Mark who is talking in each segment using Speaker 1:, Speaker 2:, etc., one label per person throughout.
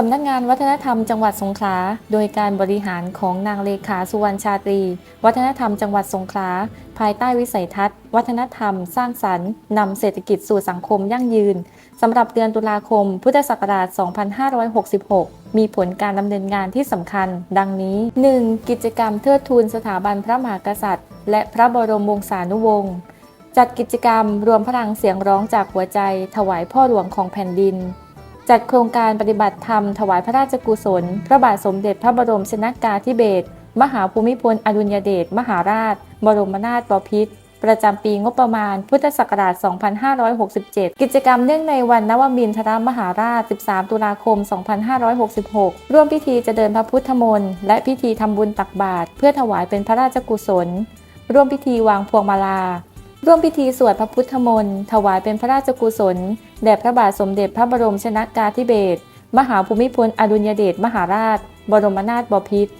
Speaker 1: สำนักงานวัฒนธรรมจังหวัดสงขลา โดยการบริหารของนางเลขาสุวรรณชาตรี วัฒนธรรมจังหวัดสงขลา ภายใต้วิสัยทัศน์ วัฒนธรรม สร้างสรรค์นำเศรษฐกิจสู่สังคมยั่งยืนสำหรับเดือนตุลาคม พุทธศักราช 2566 มีผลการดำเนินงานที่สำคัญ ดังนี้ 1. กิจกรรมเทิดทูนสถาบันพระมหากษัตริย์ และพระบรมวงศานุวงศ์จัดกิจกรรมรวมพลังเสียงร้องจากหัวใจ ถวายพ่อหลวงของแผ่นดิน จัดโครงการปฏิบัติธรรมถวายพระราชกุศล พระบาทสมเด็จพระบรมชนากาธิเบศรมหาภูมิพลอดุลยเดชมหาราช บรมนาถบพิตรประจำปีงบประมาณ พุทธศักราช 2567 กิจกรรมเนื่องในวันนวมินทรมหาราช 13 ตุลาคม 2566 ร่วมพิธีจะเดินพระพุทธมนต์และพิธีทำบุญตักบาตรเพื่อถวายเป็นพระราชกุศล ร่วมพิธีวางพวงมาลา ร่วมพิธีสวดพระพุทธมนต์ถวายเป็นพระราชกุศลแด่พระบาทสมเด็จพระบรมชนากาธิเบศรมหาภูมิพลอดุลยเดชมหาราช บรมนาถบพิตร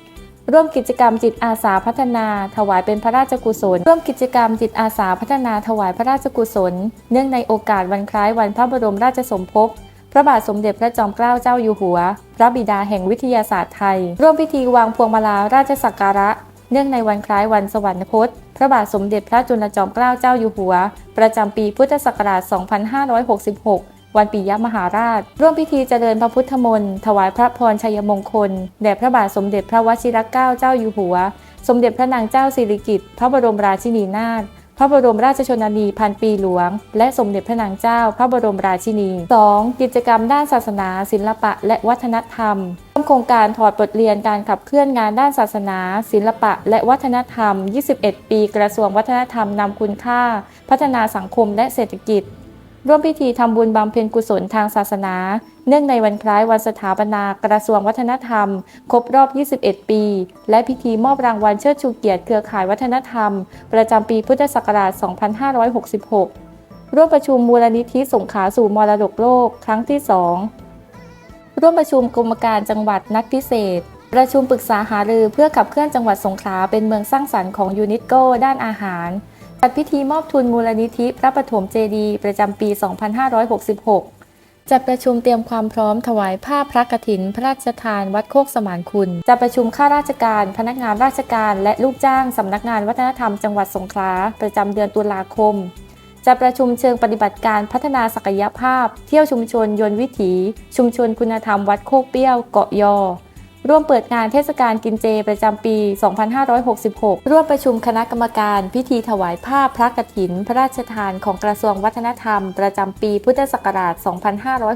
Speaker 1: ร่วมกิจกรรมจิตอาสาพัฒนา ถวายเป็นพระราชกุศล ร่วมกิจกรรมจิตอาสาพัฒนาถวายพระราชกุศล เนื่องในโอกาสวันคล้ายวันพระบรมราชสมภพพระบาทสมเด็จพระจอมเกล้าเจ้าอยู่หัว พระบิดาแห่งวิทยาศาสตร์ไทย ร่วมพิธีวางพวงมาลาราชสักการะ เนื่องในวันคล้ายวันสวรรคต พระบาทสมเด็จพระจุลจอมเกล้าเจ้าอยู่หัว ประจำปีพุทธศักราช 2566วันปิยมหาราช ร่วมพิธีเจริญพระพุทธมนต์ถวายพระพรชัยมงคลแด่พระบาทสมเด็จพระวชิรเกล้าเจ้าอยู่หัว สมเด็จพระนางเจ้าสิริกิติ์พระบรมราชินีนาถพระบรมราชชนนีพันปีหลวง และสมเด็จพระนางเจ้า พระบรมราชินี 2. กิจกรรมด้านศาสนา ศิลปะ และวัฒนธรรมร่วม โครงการถอดบทเรียนการขับเคลื่อนงานด้านศาสนา ศิลปะ และวัฒนธรรม 21 ปี กระทรวงวัฒนธรรมนำคุณค่า พัฒนาสังคมและเศรษฐกิจ ร่วมพิธีทำบุญบำเพ็ญกุศลทางศาสนา เนื่องในวันคล้ายวันสถาปนากระทรวงวัฒนธรรม ครบรอบ 21 ปี และพิธีมอบรางวัลเชิดชูเกียรติเครือข่ายวัฒนธรรม ประจำปีพุทธศักราช 2566 ร่วมประชุมมูลนิธิสงขาสู่มรดกโลก ครั้งที่ 2 ร่วมประชุมกรมการจังหวัดนัดพิเศษ ประชุมปรึกษาหารือเพื่อขับเคลื่อนจังหวัดสงขลาเป็นเมืองสร้างสรรค์ของยูนิตโกด้านอาหาร จัดพิธีมอบทุนมูลนิธิพระปฐมเจดีย์ประจำปี 2566 จัดประชุมเตรียมความพร้อมถวายผ้าพระกฐิน พระราชทานวัดโคกสมานคุณ จัดประชุมข้าราชการ พนักงานราชการ และลูกจ้างสำนักงานวัฒนธรรมจังหวัดสงขลาประจำเดือนตุลาคม จัดประชุมเชิงปฏิบัติการพัฒนาศักยภาพ เที่ยวชุมชนยนต์วิถี ชุมชนคุณธรรมวัดโคกเปี้ยวเกาะยอ ร่วมเปิดงานเทศกาลกินเจประจำปี 2566 ร่วมประชุมคณะกรรมการพิธีถวายผ้าพระกฐิน พระราชทานของกระทรวงวัฒนธรรม ประจำปีพุทธศักราช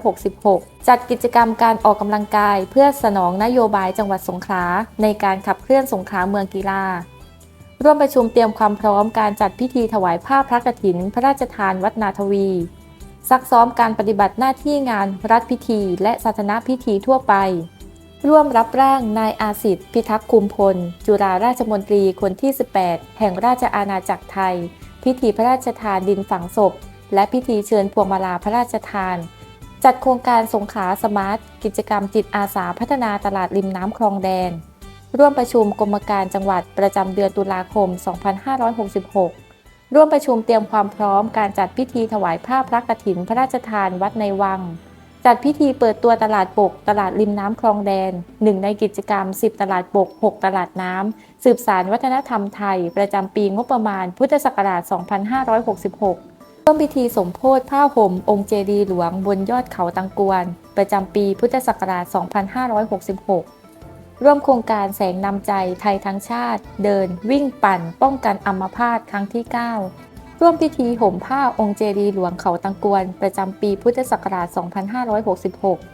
Speaker 1: 2566 จัดกิจกรรมการออกกำลังกาย เพื่อสนองนโยบายจังหวัดสงขลาในการขับเคลื่อนสงขลาเมืองกีฬา ร่วมประชุมเตรียมความพร้อมการจัดพิธีถวายผ้าพระกฐิน พระราชทานวัดนาทวี ซักซ้อมการปฏิบัติหน้าที่งานรัฐพิธี และศาสนาพิธีทั่วไป ร่วมรับร่างนายอาสิทธิ์พิทักษ์คุมพล จุฬาราชมนตรีคนที่ 18 แห่งราชอาณาจักรไทย พิธีพระราชทานดินฝังศพ และพิธีเชิญพวงมาลาพระราชทาน จัดโครงการสงขาสมาร์ท กิจกรรมจิตอาสาพัฒนาตลาดริมน้ำคลองแดน ร่วมประชุมกรมการจังหวัดประจำเดือนตุลาคม 2566 ร่วมประชุมเตรียมความพร้อมการจัดพิธีถวายผ้าพระกฐินพระราชทานวัดในวัง จัดพิธีเปิดตัวตลาดปก ตลาดริมน้ำคลองแดนหนึ่งในกิจกรรม 10 ตลาดปก 6 ตลาดน้ำสืบสารวัฒนธรรมไทย ประจำปีงบประมาณพุทธศักราช 2566ร่วมพิธีสมโพธิผ้าห่มองค์เจดีหลวงบนยอดเขาตังกวน ประจำปีพุทธศักราช 2566 ร่วมโครงการแสงนำใจไทยทั้งชาติ เดิน วิ่งปั่น ป้องกันอัมพาตครั้งที่ 9 ร่วมพิธีห่มผ้าองค์เจดีย์หลวงเขาตังกวน ประจำปีพุทธศักราช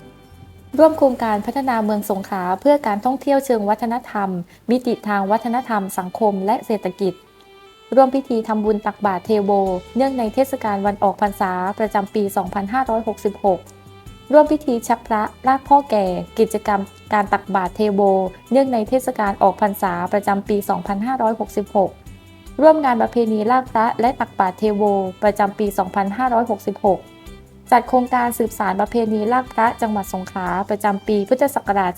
Speaker 1: 2566 ร่วมโครงการพัฒนาเมืองสงขลาเพื่อการท่องเที่ยวเชิงวัฒนธรรม มิติทางวัฒนธรรมสังคมและเศรษฐกิจ ร่วมพิธีทำบุญตักบาตรเทโวเนื่องในเทศกาลวันออกพรรษาประจำปี 2566ร่วมพิธีชักพระลากพ่อแก่ กิจกรรม การตักบาตรเทโวเนื่องในเทศกาลออกพรรษาประจำปี 2566 ร่วมงานประเพณีลากพระและตักบาตรเทโวประจำปี 2566 จัดโครงการสืบสารประเพณีลากพระจังหวัดสงขลาประจำปีพุทธศักราช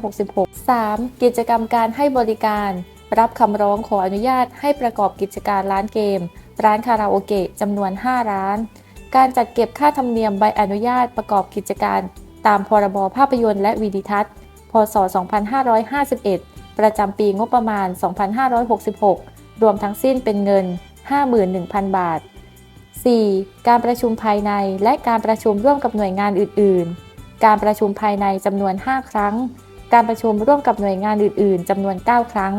Speaker 1: 2566 3. กิจกรรมการให้บริการ รับคำร้องขออนุญาตให้ประกอบกิจการร้านเกม ร้านคาราโอเกะจำนวน 5 ร้าน การจัดเก็บค่าธรรมเนียมใบอนุญาตประกอบกิจการ ตามพรบภาพยนตร์และวิดิทัศน์ พศ 2551 ประจำปีงบประมาณ 2566 รวมทั้งสิ้นเป็นเงิน 51,000 บาท 4. การประชุมภายในและการประชุมร่วมกับหน่วยงานอื่น ๆ การประชุมภายในจำนวน 5 ครั้ง การประชุมร่วมกับหน่วยงานอื่น ๆจำนวน 9 ครั้ง